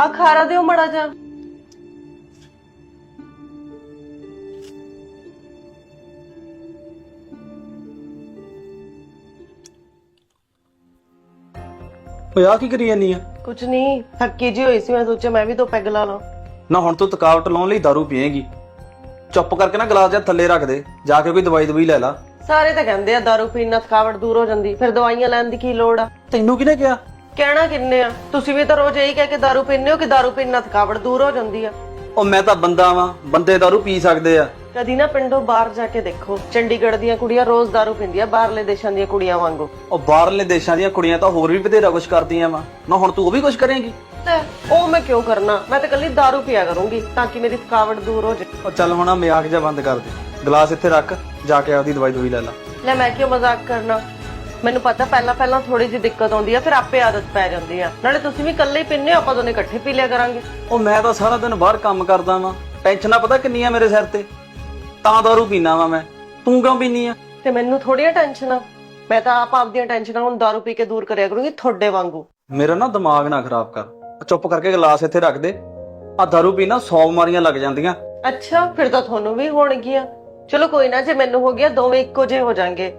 ਆ ਖਾਰਾ ਦਿਓ ਮੜਾ ਜਾ ਓਏ ਆ ਕੀ ਕਰੀ ਜਾਨੀ ਆ? ਕੁਛ ਨਹੀਂ ਥੱਕੀ ਜੀ ਹੋਈ ਸੀ ਮੈਂ ਸੋਚਿਆ ਮੈਂ ਵੀ ਦੋ ਪੈਗ ਲਾ। ਲਾਂ ਨਾ ਹੁਣ ਤੂੰ ਥਕਾਵਟ ਲਾਉਣ ਲਈ दारू ਪੀਏਗੀ। ਚੁੱਪ ਕਰਕੇ ਨਾ ਗਲਾਸ ਜਿਹਾ ਥੱਲੇ ਰੱਖ ਦੇ ਜਾ ਕੇ ਕੋਈ ਦਵਾਈ ਦਵਾਈ ਲੈ ਲਾ। ਸਾਰੇ ਤਾਂ ਕਹਿੰਦੇ ਆ ਦਾਰੂ ਪੀਣ ਨਾਲ ਥਕਾਵਟ ਦੂਰ ਹੋ ਜਾਂਦੀ ਫਿਰ ਦਵਾਈਆਂ ਲੈਣ ਦੀ ਕੀ ਲੋੜ ਆ? ਤੈਨੂੰ ਕਿਹਨੇ ਕਿਹਾ? ਕਹਿਣਾ ਕਿੰਨੇ ਆ? ਤੁਸੀਂ ਵੀ ਤਾਂ ਰੋਜ਼ ਇਹੀ ਕਹਿ ਕੇ ਦਾਰੂ ਪੀਂਦੇ ਹੋ ਕਿ ਦਾਰੂ ਪੀਣ ਨਾਲ ਥਕਾਵਟ ਦੂਰ ਹੋ ਜਾਂਦੀ ਆ। ਉਹ ਮੈਂ ਤਾਂ ਬੰਦਾ ਵਾਂ ਬੰਦੇ दारू ਪੀ ਸਕਦੇ ਆ। ਕਦੀ ਨਾ ਪਿੰਡੋਂ ਬਾਹਰ ਜਾ ਕੇ ਦੇਖੋ ਚੰਡੀਗੜ੍ਹ ਦੀਆਂ ਕੁੜੀਆਂ ਰੋਜ਼ ਦਾਰੂ ਪੀਂਦੀਆਂ ਬਾਹਰਲੇ ਦੇਸ਼ਾਂ ਦੀਆਂ ਕੁੜੀਆਂ ਵਾਂਗੂ। ਉਹ ਬਾਹਰਲੇ ਦੇਸ਼ਾਂ ਦੀਆਂ ਕੁੜੀਆਂ ਤਾਂ ਹੋਰ ਵੀ ਬਥੇਰਾ ਕੁਝ ਕਰਦੀਆਂ ਵਾ। ਨਾ ਹੁਣ ਤੂੰ ਉਹ ਵੀ ਕੁਝ ਕਰੇਂਗੀ? ਉਹ ਮੈਂ ਕਿਉਂ ਕਰਨਾ? ਮੈਂ ਤਾਂ ਕੱਲੀ ਦਾਰੂ ਪੀਆ ਕਰੂੰਗੀ ਤਾਂ ਕਿ ਮੇਰੀ ਥਕਾਵਟ ਦੂਰ ਹੋ ਜਾਏ। ਉਹ ਚੱਲ ਹੁਣ ਆ ਮਜ਼ਾਕ ਜਿਹਾ ਬੰਦ ਕਰ ਦੇ। ਗਲਾਸ ਇੱਥੇ ਰੱਖ ਜਾ ਕੇ ਆਪਦੀ ਦਵਾਈ ਦਵਾਈ ਲੈ ਲਾ। ਲੈ ਮੈਂ ਕਿਉਂ ਮਜ਼ਾਕ ਕਰਨਾ? ਮੈਨੂੰ ਪਤਾ ਪਹਿਲਾਂ ਪਹਿਲਾਂ ਥੋੜੀ ਜਿਹੀ ਦਿੱਕਤ ਆਉਂਦੀ ਆ ਫਿਰ ਆਪੇ ਆਦਤ ਪੈ ਜਾਂਦੀ ਆ। ਨਾਲੇ ਤੁਸੀਂ ਵੀ ਕੱਲੇ ਹੀ ਪੀਨੇ ਹੋ ਆਪਾਂ ਦੋਨੇ ਇਕੱਠੇ ਪੀ ਲਿਆ ਕਰਾਂਗੇ। ਉਹ ਮੈਂ ਤਾਂ ਸਾਰਾ ਦਿਨ ਬਾਹਰ ਕੰਮ ਕਰਦਾ ਵਾਂ। ਟੈਨਸ਼ਨਾਂ ਪਤਾ ਕਿੰਨੀਆਂ ਮੇਰੇ ਸਿਰ ਤੇ? ਤਾਂ ਦਾਰੂ ਪੀਣਾ ਵਾਂ ਮੈਂ। ਤੂੰ ਕਿਉਂ ਪੀਨੀ ਆ? ਤੇ ਮੈਨੂੰ ਥੋੜੀਆਂ ਟੈਨਸ਼ਨਾਂ ਮੈਂ ਤਾਂ ਆਪ ਦੀਆਂ ਟੈਨਸ਼ਨਾਂ ਨੂੰ ਦਾਰੂ ਪੀ ਕੇ ਦੂਰ ਕਰਿਆ ਕਰੂੰਗੀ ਤੁਹਾਡੇ ਵਾਂਗੂ। ਮੇਰਾ ਨਾ ਦਿਮਾਗ ਨਾ ਖਰਾਬ ਕਰ। ਚੁੱਪ ਕਰਕੇ ਗਲਾਸ ਇੱਥੇ ਰੱਖ ਦੇ। ਆ ਦਾਰੂ ਪੀਣਾ ਸੌ ਬਿਮਾਰੀਆਂ ਲੱਗ ਜਾਂਦੀਆਂ। ਅੱਛਾ ਫਿਰ ਤਾਂ ਤੁਹਾਨੂੰ ਵੀ ਹੋਣਗੀਆਂ। ਚਲੋ ਕੋਈ ਨਾ ਜੇ ਮੈਨੂੰ ਹੋ ਗਿਆ ਦੋਵੇਂ ਇੱਕੋ ਜਿਹੇ ਹੋ ਜਾਾਂਗੇ।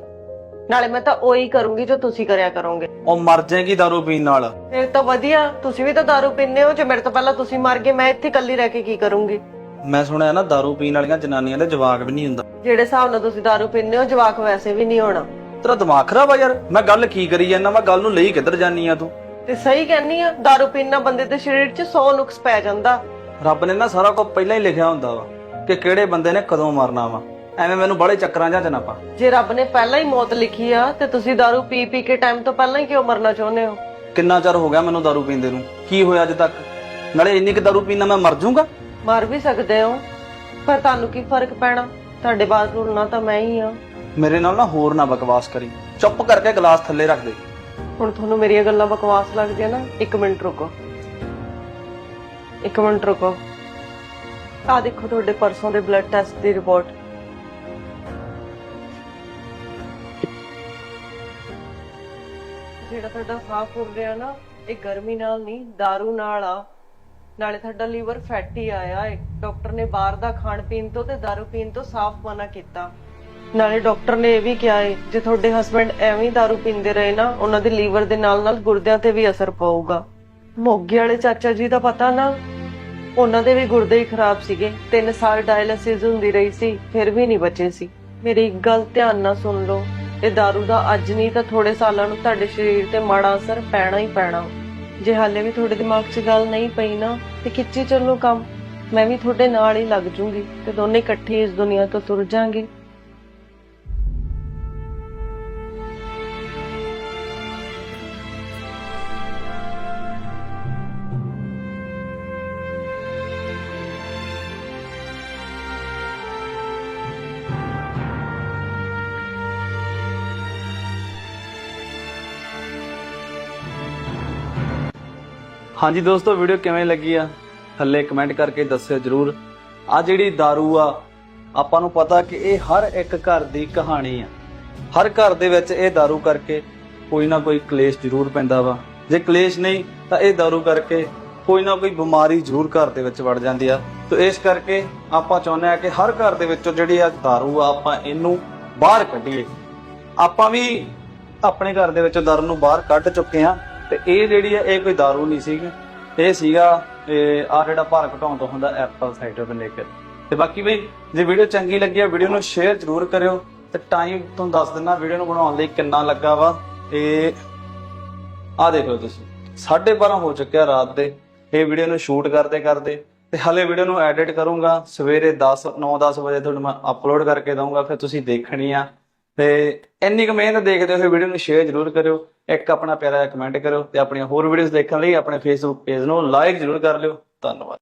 ਨਾਲੇ ਮੈਂ ਤਾਂ ਉਹੀ ਕਰੂੰਗੀ ਜੋ ਤੁਸੀਂ ਕਰਿਆ ਕਰੋਗੇ। ਉਹ ਮਰ ਜਾਏਗੀ ਦਾਰੂ ਪੀਣ ਨਾਲ। ਫਿਰ ਤਾਂ ਵਧੀਆ ਤੁਸੀਂ ਵੀ ਤਾਂ ਦਾਰੂ ਪੀਂਦੇ ਹੋ ਜੇ ਮੇਰੇ ਤੋਂ ਪਹਿਲਾਂ ਤੁਸੀਂ ਮਰ ਗਏ ਮੈਂ ਇੱਥੇ ਇਕੱਲੀ ਰਹਿ ਕੇ ਕੀ ਕਰੂੰਗੀ? ਮੈਂ ਸੁਣਿਆ ਨਾ ਦਾਰੂ ਪੀਣ ਵਾਲੀਆਂ ਜਨਾਨੀਆਂ ਦੇ ਜਵਾਕ ਵੀ ਨਹੀਂ ਹੁੰਦਾ। ਜਿਹੜੇ ਹਿਸਾਬ ਨਾਲ ਤੁਸੀਂ ਦਾਰੂ ਪੀਂਦੇ ਹੋ ਜਵਾਕ ਵੈਸੇ ਵੀ ਨਹੀਂ ਹੋਣਾ। ਤੇਰਾ ਦਿਮਾਗ ਖਰਾਬ ਆ ਯਾਰ। ਮੈਂ ਗੱਲ ਕੀ ਕਰੀ ਜਾਂਦਾ ਮੈਂ ਗੱਲ ਨੂੰ ਲਈ ਕਿੱਧਰ ਜਾਨੀ ਆ ਤੂੰ? ਤੇ ਸਹੀ ਕਹਿੰਨੀ ਆ ਦਾਰੂ ਪੀਣ ਨਾਲ ਬੰਦੇ ਦੇ ਸਰੀਰ 'ਚ 100 ਨੁਕਸ ਪੈ ਜਾਂਦਾ। ਰੱਬ ਨੇ ਨਾ ਸਾਰਾ ਕੁਝ ਪਹਿਲਾਂ ਹੀ ਲਿਖਿਆ ਹੁੰਦਾ ਵਾ ਕਿ ਕਿਹੜੇ ਬੰਦੇ ਨੇ ਕਦੋਂ ਮਰਨਾ ਵਾ। ਐਵੇਂ ਮੈਨੂੰ ਬੜੇ ਚੱਕਰਾਂ ਜਾਂ ਚ ਨਾ ਪਾ ਜੇ ਰੱਬ ਨੇ ਪਹਿਲਾਂ ਹੀ ਮੌਤ ਲਿਖੀ ਆ ਤੇ ਤੁਸੀਂ ਦਾਰੂ ਪੀ ਪੀ ਕੇ ਟਾਈਮ ਤੋਂ ਪਹਿਲਾਂ ਹੀ ਕਿਉਂ ਮਰਨਾ ਚਾਹੁੰਦੇ ਹੋ ਕਿੰਨਾ ਚਿਰ ਹੋ ਗਿਆ ਮੈਨੂੰ दारू ਪੀਂਦੇ ਨੂੰ ਕੀ ਹੋਇਆ ਅੱਜ ਤੱਕ ਨਾਲੇ ਇੰਨੀ ਕਿ दारू ਪੀਣਾ ਮੈਂ ਮਰ ਜਾਊਂਗਾ ਮਰ ਵੀ ਸਕਦੇ ਹੋ ਪਰ ਤੁਹਾਨੂੰ ਕੀ ਫਰਕ ਪੈਣਾ ਤੁਹਾਡੇ ਬਾਅਦ ਰੁਲਣਾ ਤਾਂ ਮੈਂ ਹੀ ਆ ਮੇਰੇ ਨਾਲ ਨਾ ਹੋਰ ਨਾ ਬਕਵਾਸ ਕਰੀ ਚੁੱਪ ਕਰਕੇ ਗਲਾਸ ਥੱਲੇ ਰੱਖ ਦੇ ਹੁਣ ਤੁਹਾਨੂੰ ਮੇਰੀਆਂ ਗੱਲਾਂ ਬਕਵਾਸ ਲੱਗਦੀਆਂ ਨਾ 1 ਮਿੰਟ ਰੁਕੋ 1 ਮਿੰਟ ਰੁਕੋ ਆ ਦੇਖੋ ਤੁਹਾਡੇ ਪਰਸੋਂ ਦੇ ਬਲੱਡ ਟੈਸਟ ਦੀ ਰਿਪੋਰਟ ਜਿਹੜਾ ਤੁਹਾਡਾ ਸਾਹ ਫੁੱਲ ਰਿਹਾ ਨਾ ਇਹ ਗਰਮੀ ਨਾਲ ਨਹੀਂ दारू ਨਾਲ ਆ ਨਾਲੇ ਤੁਹਾਡਾ ਲੀਵਰ ਫੈਟੀ ਆਇਆ ਹੈ ਡਾਕਟਰ ਨੇ ਬਾਹਰ ਦਾ ਖਾਣ ਪੀਣ ਤੋਂ ਤੇ दारू ਪੀਣ ਤੋਂ ਸਾਫ਼ ਮਨਾ ਕੀਤਾ ਨਾਲੇ ਡਾਕਟਰ ਨੇ ਇਹ ਵੀ ਕਿਹਾ ਹੈ ਜੇ ਤੁਹਾਡੇ ਹਸਬੰਡ ਐਵੇਂ ਹੀ दारू ਪੀਂਦੇ ਰਹੇ ਨਾ ਉਹਨਾਂ ਦੇ ਲੀਵਰ ਦੇ ਨਾਲ ਨਾਲ ਗੁਰਦਿਆਂ ਤੇ ਵੀ ਅਸਰ ਪਊਗਾ ਮੋਗੇ ਵਾਲੇ ਚਾਚਾ ਜੀ ਦਾ ਪਤਾ ਨਾ ਉਹਨਾਂ ਦੇ ਵੀ ਗੁਰਦੇ ਹੀ ਖਰਾਬ ਸੀਗੇ 3 ਸਾਲ ਡਾਇਲਿਸਿਸ ਹੁੰਦੀ ਰਹੀ ਸੀ ਫਿਰ ਵੀ ਨਹੀਂ ਬਚੇ ਸੀ ਮੇਰੀ ਇੱਕ ਗੱਲ ਧਿਆਨ ਨਾਲ ਸੁਣ ਲਓ ਇਹ दारू ਦਾ ਅੱਜ ਨਹੀਂ ਤਾਂ ਥੋੜੇ ਸਾਲਾਂ ਨੂੰ ਤੁਹਾਡੇ ਸਰੀਰ ਤੇ ਮਾੜਾ ਅਸਰ ਪੈਣਾ ਹੀ ਪੈਣਾ। ਜੇ ਹਾਲੇ ਵੀ ਤੁਹਾਡੇ ਦਿਮਾਗ 'ਚ ਗੱਲ ਨਹੀਂ ਪਈ ਨਾ, ਤੇ ਖਿੱਚੀ ਚੱਲੋ ਕੰਮ। ਮੈਂ ਵੀ ਤੁਹਾਡੇ ਨਾਲ ਹੀ ਲੱਗ ਜੂੰਗੀ ਤੇ ਦੋਨੇ ਇਕੱਠੇ ਇਸ ਦੁਨੀਆ ਤੋਂ ਤੁਰ ਜਾਾਂਗੇ। ਹਾਂਜੀ ਦੋਸਤੋ ਵੀਡੀਓ ਕਿਵੇਂ ਲੱਗੀ ਆ ਥੱਲੇ ਕਮੈਂਟ ਕਰਕੇ ਦੱਸਿਓ ਜਰੂਰ ਆ ਜਿਹੜੀ दारू ਆ ਆਪਾਂ ਨੂੰ ਪਤਾ ਕਿ ਇਹ ਹਰ ਇੱਕ ਘਰ ਦੀ ਕਹਾਣੀ ਆ ਹਰ ਘਰ ਦੇ ਵਿੱਚ ਇਹ दारू ਕਰਕੇ ਕੋਈ ਨਾ ਕੋਈ ਕਲੇਸ਼ ਜ਼ਰੂਰ ਪੈਂਦਾ ਵਾ ਜੇ ਕਲੇਸ਼ ਨਹੀਂ ਤਾਂ ਇਹ दारू ਕਰਕੇ ਕੋਈ ਨਾ ਕੋਈ ਬਿਮਾਰੀ ਜ਼ਰੂਰ ਘਰ ਦੇ ਵਿੱਚ ਵੜ ਜਾਂਦੀ ਆ ਤੇ ਇਸ ਕਰਕੇ ਆਪਾਂ ਚਾਹੁੰਦੇ ਆ ਕਿ ਹਰ ਘਰ ਦੇ ਵਿੱਚੋਂ ਜਿਹੜੀ ਆ दारू ਆ ਆਪਾਂ ਇਹਨੂੰ ਬਾਹਰ ਕੱਢੀਏ ਆਪਾਂ ਵੀ ਆਪਣੇ ਘਰ ਦੇ ਵਿੱਚੋਂ ਦਾਰੂ ਨੂੰ ਬਾਹਰ ਕੱਢ ਚੁੱਕੇ ਆ ਤੇ ਇਹ ਜਿਹੜੀ ਆ, ਇਹ ਕੋਈ दारू ਨਹੀਂ ਸੀਗੀ। ਇਹ ਸੀਗਾ ਆ ਜਿਹੜਾ ਭਾਰ ਘਟਾਉਣ ਤੋਂ ਹੁੰਦਾ ਐਪਲ ਸਾਈਡਰ ਵਿਨੇਗਰ ਤੇ ਬਾਕੀ ਬਈ, ਜੇ ਵੀਡੀਓ ਚੰਗੀ ਲੱਗੀ ਆ, ਵੀਡੀਓ ਨੂੰ ਸ਼ੇਅਰ ਜ਼ਰੂਰ ਕਰਿਓ। ਤੇ ਟਾਈਮ ਤੁਹਾਨੂੰ ਦੱਸ ਦਿੰਦਾ, ਵੀਡੀਓ ਨੂੰ ਬਣਾਉਣ ਲਈ ਕਿੰਨਾ ਲੱਗਾ ਵਾ। ਇਹ ਆ ਦੇਖੋ ਲਓ ਤੁਸੀਂ 12:30 ਹੋ ਚੁੱਕਿਆ ਰਾਤ ਦੇ। ਇਹ ਵੀਡੀਓ ਨੂੰ ਸ਼ੂਟ ਕਰਦੇ ਕਰਦੇ। ਤੇ ਹਲੇ ਵੀਡੀਓ ਨੂੰ ਐਡਿਟ ਕਰੂੰਗਾ। ਸਵੇਰੇ 10 9-10 ਵਜੇ ਤੁਹਾਨੂੰ ਮੈਂ ਅਪਲੋਡ ਕਰਕੇ ਦਊਂਗਾ, ਫਿਰ ਤੁਸੀਂ ਦੇਖਣੀ ਆ। ਤੇ ਇੰਨੀ ਕੁ ਮਿਹਨਤ ਦੇਖਦੇ ਹੋਏ ਵੀਡੀਓ ਨੂੰ ਸ਼ੇਅਰ ਜ਼ਰੂਰ ਕਰਿਓ, ਇੱਕ ਆਪਣਾ ਪਿਆਰਾ ਜਿਹਾ ਕਮੈਂਟ ਕਰਿਓ ਤੇ ਆਪਣੀਆਂ ਹੋਰ ਵੀਡੀਓਜ਼ ਦੇਖਣ ਲਈ ਆਪਣੇ ਫੇਸਬੁੱਕ ਪੇਜ ਨੂੰ ਲਾਈਕ ਜ਼ਰੂਰ ਕਰ ਲਿਓ, ਧੰਨਵਾਦ।